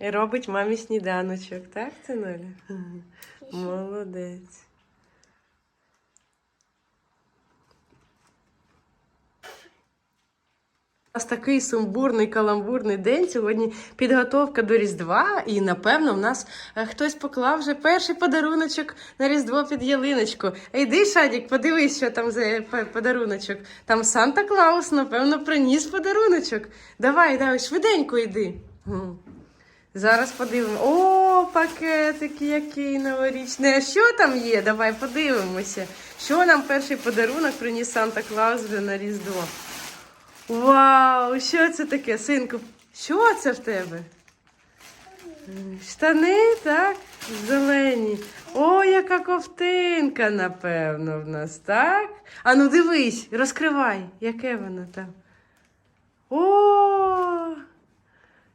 І робить мамі сніданочок, так, Синуля? Молодець. У нас такий сумбурний каламбурний день. Сьогодні підготовка до Різдва, і напевно в нас е, хтось поклав вже перший подаруночок на Різдво під ялиночку. Йди, Шадік, подивись, що там за е, подаруночок. Там Санта Клаус, напевно, приніс подаруночок. Давай, давай, швиденько йди. Зараз подивимо. О, пакетики, який новорічний. А що там є? Давай подивимося. Що нам перший подарунок приніс Санта Клаус вже на Різдво? Вау, що це таке, синку? Що це в тебе? Штани, так? Зелені. О, яка ковтинка, напевно, в нас, так? А ну дивись, розкривай, яке воно там. О!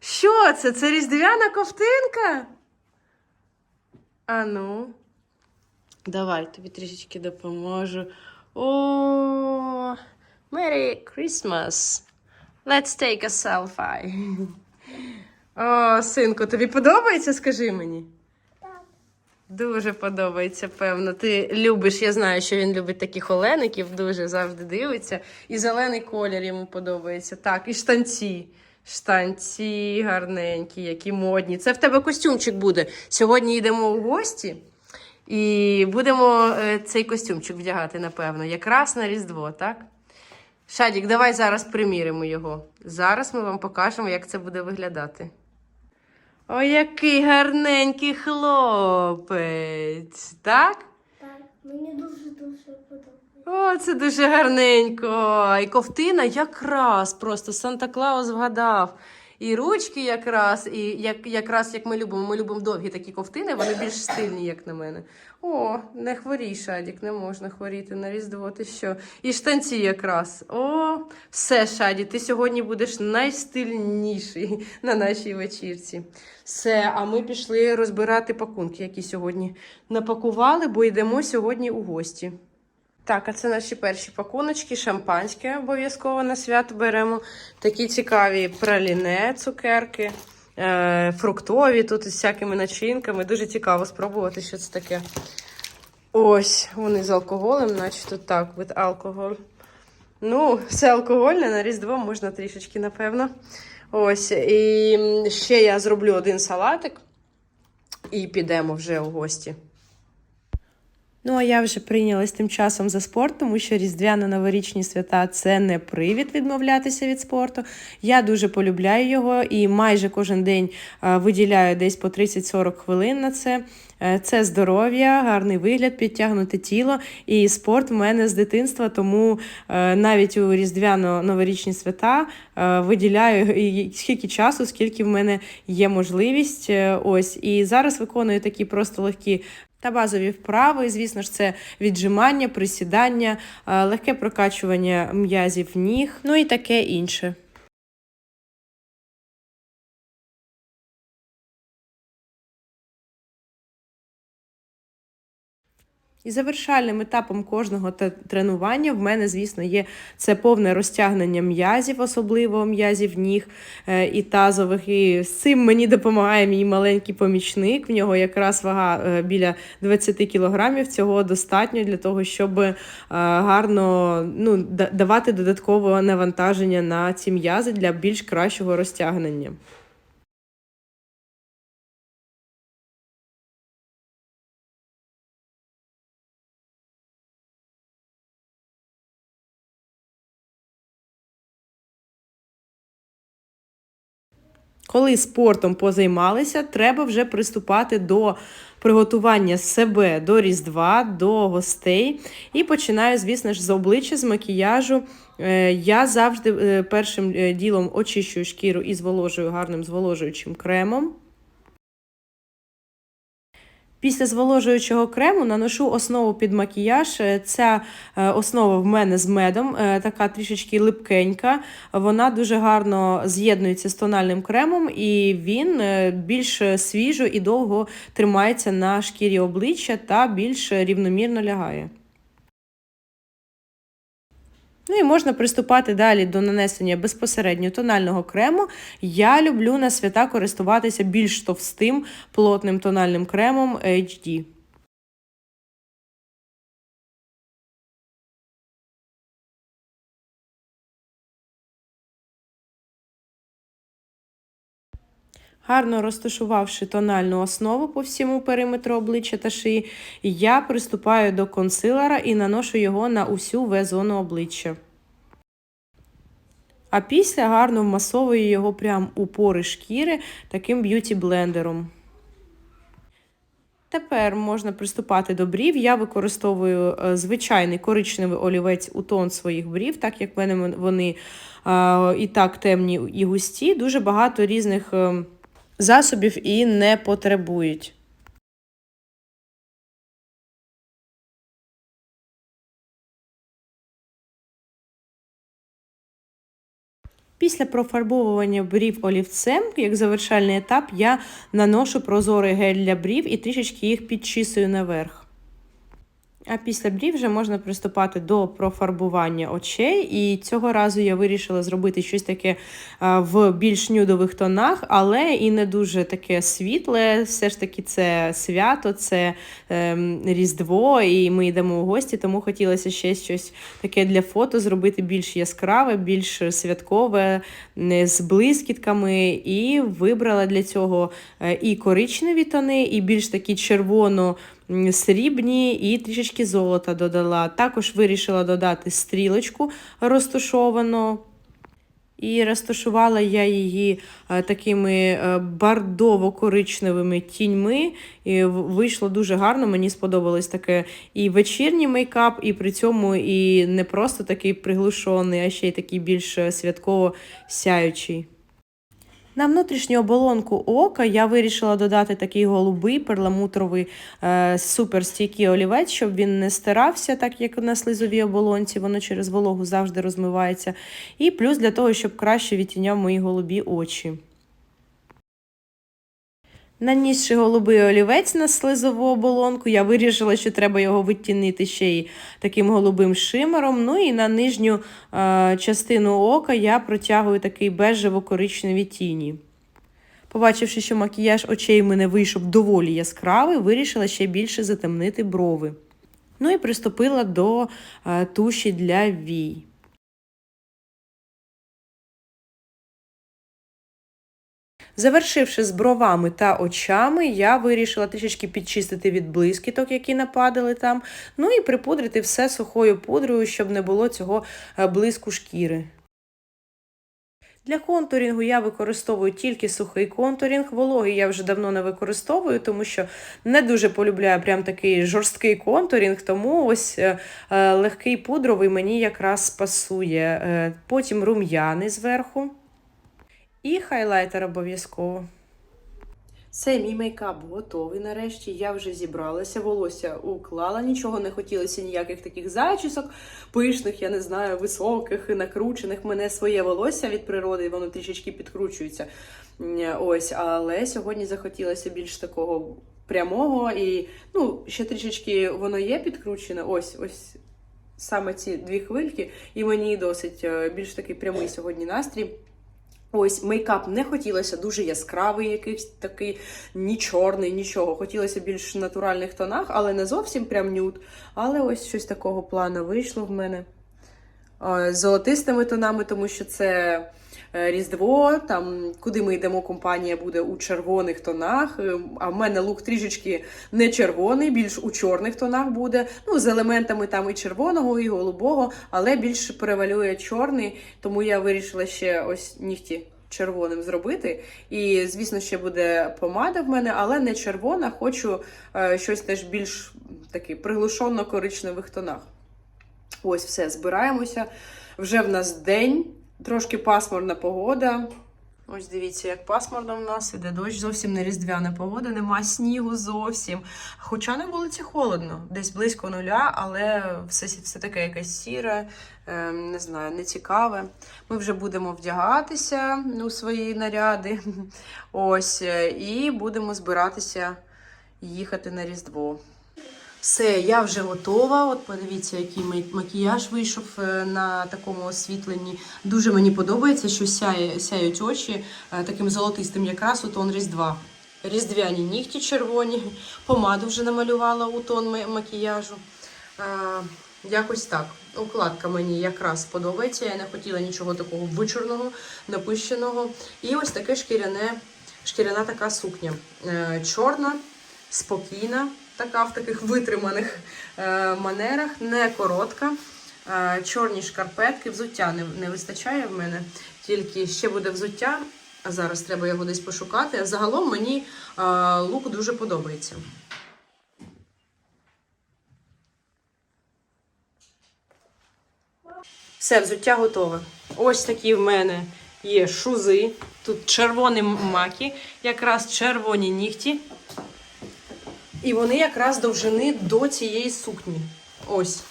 Що це? Це різдвяна ковтинка? А ну. Давай, тобі трішечки допоможу. О! Merry Christmas! Let's take a selfie. О, синку, тобі подобається, скажи мені? Так. Дуже подобається, певно. Ти любиш, я знаю, що він любить таких олеників, дуже завжди дивиться. І зелений колір йому подобається. Так, і штанці. Штанці гарненькі, які модні. Це в тебе костюмчик буде. Сьогодні йдемо у гості і будемо е, цей костюмчик вдягати, напевно, якраз на Різдво, так? Шадік, давай зараз приміримо його. Зараз ми вам покажемо, як це буде виглядати. Ой, який гарненький хлопець, так? Так, мені дуже-дуже подобається. О, це дуже гарненько. І ковтина якраз просто Санта Клаус вгадав. І ручки якраз, і як, якраз як ми любимо. Ми любимо довгі такі ковтини, вони більш стильні, як на мене. О, не хворій, Шадік, не можна хворіти на Різдво, ти що? І штанці якраз. О, все, Шаді, ти сьогодні будеш найстильніший на нашій вечірці. Все, а ми пішли розбирати пакунки, які сьогодні напакували, бо йдемо сьогодні у гості. Так, а це наші перші пакуночки, шампанське обов'язково на свято беремо. Такі цікаві праліне, цукерки, е, фруктові, тут із всякими начинками. Дуже цікаво спробувати, що це таке. Ось, вони з алкоголем, наче так, від алкоголь. Ну, все алкогольне на Різдво можна трішечки, напевно. Ось, і ще я зроблю один салатик і підемо вже у гості. Ну, а я вже прийнялась тим часом за спорт, тому що різдвяно-новорічні свята це не привід відмовлятися від спорту. Я дуже полюбляю його і майже кожен день виділяю десь по 30-40 хвилин на це. Е, Це здоров'я, гарний вигляд, підтягнуте тіло. І спорт в мене з дитинства, тому е, навіть у різдвяно-новорічні свята е, виділяю скільки часу, скільки в мене є можливість. Ось і зараз виконую такі просто легкі та базові вправи. Звісно ж, це віджимання, присідання, е, легке прокачування м'язів ніг, ну і таке інше. І завершальним етапом кожного тренування в мене, звісно, є це повне розтягнення м'язів, особливо м'язів ніг е, і тазових. І з цим мені допомагає мій маленький помічник. В нього якраз вага е, біля 20 кілограмів. Цього достатньо для того, щоб е, гарно ну, давати додаткове навантаження на ці м'язи для більш кращого розтягнення. Коли спортом позаймалися, треба вже приступати до приготування себе до Різдва, до гостей. І починаю, звісно ж, з обличчя, з макіяжу. Е, Я завжди е, першим е, ділом очищую шкіру і зволожую гарним зволожуючим кремом. Після зволожуючого крему наношу основу під макіяж. Е, Ця е, основа в мене з медом, е, така трішечки липкенька. Вона дуже гарно з'єднується з тональним кремом, і він більш свіжо і довго тримається на шкірі обличчя та більш рівномірно лягає. Ну і можна приступати далі до нанесення безпосередньо тонального крему. Я люблю на свята користуватися більш товстим плотним тональним кремом HD. Гарно розташувавши тональну основу по всьому периметру обличчя та шиї, я приступаю до консилера і наношу його на усю В-зону обличчя. А після гарно вмасовую його прямо у пори шкіри таким б'юті-блендером. Тепер можна приступати до брів. Я використовую е, звичайний коричневий олівець у тон своїх брів, так як в мене вони і так темні і густі. Дуже багато різних е, засобів і не потребують. Після профарбовування брів олівцем, як завершальний етап, я наношу прозорий гель для брів і трішечки їх підчісую наверх. А після брів вже можна приступати до профарбування очей. І цього разу я вирішила зробити щось таке в більш нюдових тонах, але і не дуже таке світле. Все ж таки, це свято, це ем, Різдво, і ми йдемо у гості, тому хотілося ще щось таке для фото зробити більш яскраве, більш святкове, не з блискітками. І вибрала для цього е, і коричневі тони, і більш такі червоно срібні і трішечки золота додала. Також вирішила додати стрілочку розташовану. І розташувала я її е, такими е, бардово-коричневими тіньми. І вийшло дуже гарно. Мені сподобалось таке і вечірній мейкап, і при цьому і не просто такий приглушений, а ще й такий більш е, святково сяючий. На внутрішню оболонку ока я вирішила додати такий голубий перламутровий е, суперстійкий олівець, щоб він не стирався, так як на слизовій оболонці, воно через вологу завжди розмивається. І плюс для того, щоб краще відтіняв мої голубі очі. Нанісши голубий олівець на слизову оболонку, я вирішила, що треба його відтінити ще й таким голубим шимером. Ну і на нижню е, частину ока я протягую такий бежево-коричневі тіні. Побачивши, що макіяж очей в мене вийшов доволі яскравий, вирішила ще більше затемнити брови. Ну і приступила до е, туші для вій. Завершивши з бровами та очами, я вирішила трішечки підчистити від блискіток, які нападали там. Ну і припудрити все сухою пудрою, щоб не було цього е, блиску шкіри. Для контурінгу я використовую тільки сухий контурінг. Вологий я вже давно не використовую, тому що не дуже полюбляю прям такий жорсткий контурінг, тому ось е, е, легкий пудровий мені якраз пасує. Потім рум'яний зверху. І хайлайтер обов'язково. Все, мій мейкап готовий. Нарешті я вже зібралася, волосся уклала, нічого не хотілося, ніяких таких зачісок, пишних, я не знаю, високих, накручених. Мене своє волосся від природи, воно трішечки підкручується. Ось, але сьогодні захотілося більш такого прямого і ну, ще трішечки воно є підкручене. Ось, ось саме ці дві хвильки, і мені досить е, більш такий прямий сьогодні настрій. Ось мейкап не хотілося дуже яскравий, якийсь такий, ні чорний, нічого. Хотілося більш натуральних тонах, але не зовсім прям нюд. Але ось щось такого плану вийшло в мене. З золотистими тонами, тому що це Різдво, там, куди ми йдемо, компанія буде у червоних тонах. Е, А в мене лук трішечки не червоний, більш у чорних тонах буде. Ну, з елементами там і червоного, і голубого, але більш перевалює чорний, тому я вирішила ще ось нігті червоним зробити. І, звісно, ще буде помада в мене, але не червона. Хочу е, щось теж більш такий приглушенно-коричневих тонах. Ось все, збираємося. Вже в нас день, трошки пасмурна погода. Ось дивіться, як пасмурно в нас, іде дощ, зовсім не різдвяна погода, нема снігу зовсім. Хоча на вулиці холодно, десь близько нуля, але все, все таке якесь сіре, е, не знаю, нецікаве. Ми вже будемо вдягатися у свої наряди. Ось, е, і будемо збиратися їхати на Різдво. Все, я вже готова. От подивіться, який макіяж вийшов е, на такому освітленні. Дуже мені подобається, що сяє, сяють очі е, таким золотистим, якраз у тон Різдва. Різдвяні нігті червоні, помаду вже намалювала у тон макіяжу. Е, Якось так. Укладка мені якраз подобається. Я не хотіла нічого такого вичорного, напищеного. І ось таке шкіряне, шкіряна така сукня. Чорна, спокійна, така в таких витриманих е, манерах, не коротка. Е, Чорні шкарпетки, взуття не, не вистачає в мене, тільки ще буде взуття. А зараз треба його десь пошукати. А Загалом мені е, лук дуже подобається. Все, взуття готове. Ось такі в мене є шузи. Тут червоні маки, якраз червоні нігті. І вони якраз довжини до цієї сукні. Ось.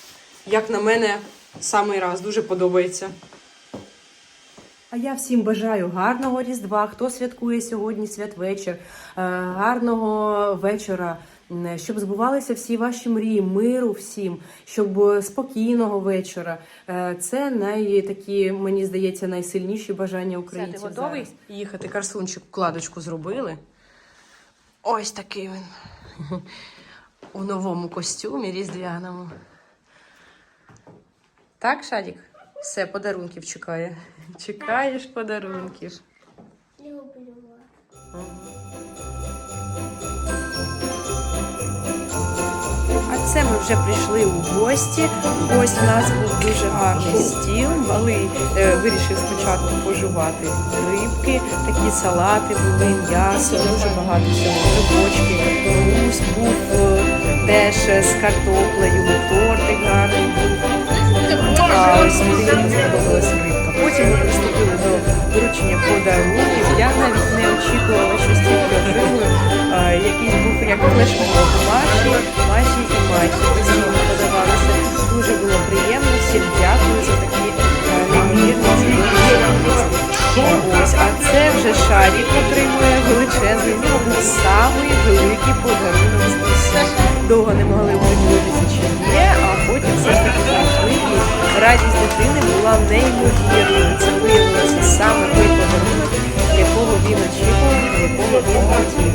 Як на мене, самий раз дуже подобається. А я всім бажаю гарного Різдва. Хто святкує сьогодні святвечір, е, гарного вечора, щоб збувалися всі ваші мрії, миру всім, щоб спокійного вечора. Е, Це най такі, мені здається, найсильніші бажання українців. Все, ти готовий? зараз. Їхати Карсунчик вкладочку зробили. Ось такий він. У новому костюмі різдвяному. Так, Шадік? Все, подарунків чекає. Чекаєш подарунків. Це ми вже прийшли у гості. Ось у нас був дуже гарний стіл. Малий е, вирішив спочатку пожувати рибки, такі салати були, м'ясо, дуже багато всього, грибочки. Гус був е, теж з картоплею, тортик гарний був. А ось сподобалась рибка. Потім ми приступили до вручення подарунків. Я навіть не очікувала, що стільки отримую. Якийсь був як флешмоб самий великий подарунок з усіх. Довго не могли поділитися чи є, а потім все ж таки знайшли. І радість дитини була неймовірною. Це виявилося саме той подарунок, якого він очікував, якого він хотів.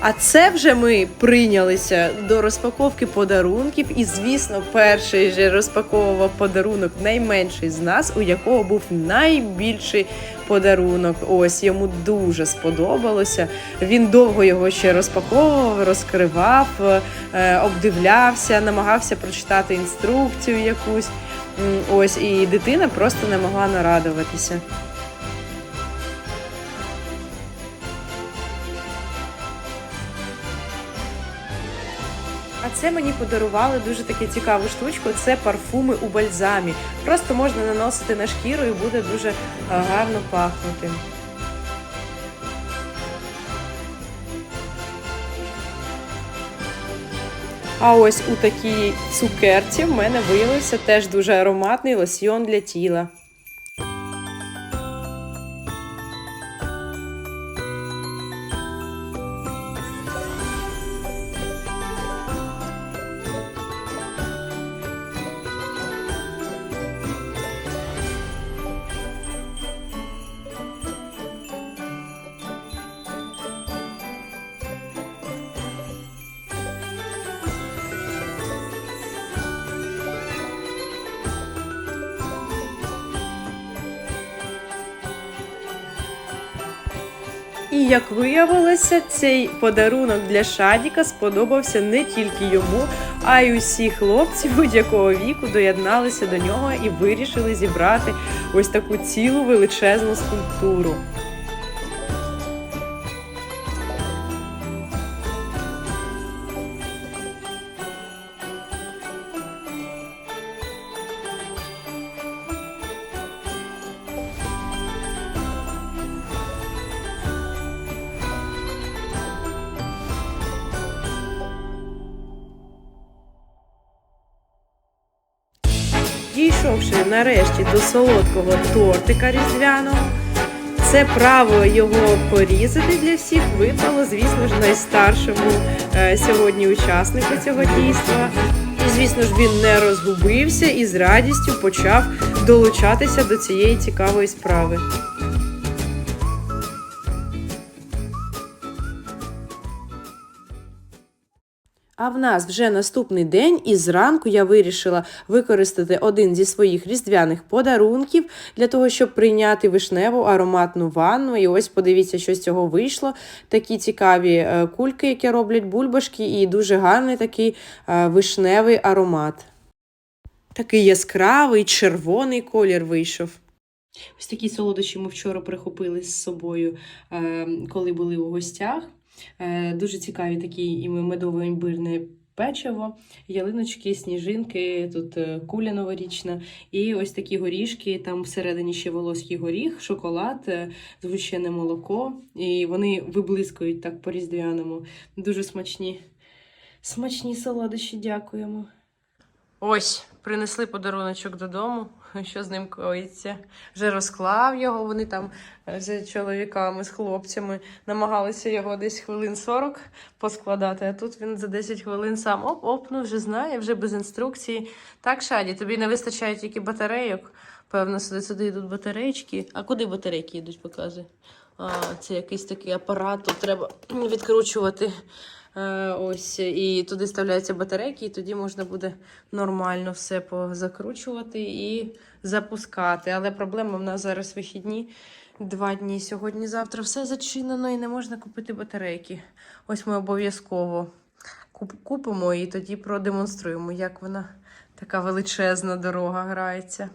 А це вже ми прийнялися до розпаковки подарунків. І, звісно, перший же розпаковував подарунок найменший з нас, у якого був найбільший подарунок. Ось йому дуже сподобалося. Він довго його ще розпаковував, розкривав, е, обдивлявся, намагався прочитати інструкцію якусь. Ось і дитина просто не могла нарадуватися. Це мені подарували дуже таку цікаву штучку. Це парфуми у бальзамі. Просто можна наносити на шкіру і буде дуже е, гарно пахнути. А ось у такій цукерці в мене виявився теж дуже ароматний лосьйон для тіла. І як виявилося, цей подарунок для Шадіка сподобався не тільки йому, а й усі хлопці будь-якого віку доєдналися до нього і вирішили зібрати ось таку цілу величезну скульптуру. Дійшовши нарешті до солодкого тортика різдвяного, це право його порізати для всіх випало, звісно ж, найстаршому е, сьогодні учаснику цього дійства. І, звісно ж, він не розгубився і з радістю почав долучатися до цієї цікавої справи. А в нас вже наступний день, і зранку я вирішила використати один зі своїх різдвяних подарунків для того, щоб прийняти вишневу ароматну ванну. І ось подивіться, що з цього вийшло. Такі цікаві е, кульки, які роблять бульбашки, і дуже гарний такий е, вишневий аромат. Такий яскравий червоний колір вийшов. Ось такі солодощі ми вчора прихопили з собою, е, коли були у гостях. Е, Дуже цікаві такі і медово імбирне печиво, ялиночки, сніжинки, тут е, куля новорічна, і ось такі горішки, там всередині ще волоський горіх, шоколад, е, згущене молоко. І вони виблискують так по-різдвяному. Дуже смачні. Смачні солодощі, дякуємо. Ось, принесли подаруночок додому. Що з ним коїться? Вже розклав його. Вони там е, з чоловіками, з хлопцями намагалися його десь хвилин 40 поскладати, а тут він за 10 хвилин сам оп-оп, ну вже знає, вже без інструкції. Так, Шаді, тобі не вистачає тільки батарейок. Певно, сюди сюди йдуть батарейки. А куди батарейки йдуть, показуй? А, це якийсь такий апарат, тут треба відкручувати. Е, Ось і туди вставляються батарейки, і тоді можна буде нормально все позакручувати і запускати. Але проблема в нас зараз вихідні. Два дні сьогодні, завтра все зачинено і не можна купити батарейки. Ось ми обов'язково купимо і тоді продемонструємо, як вона така величезна дорога грається.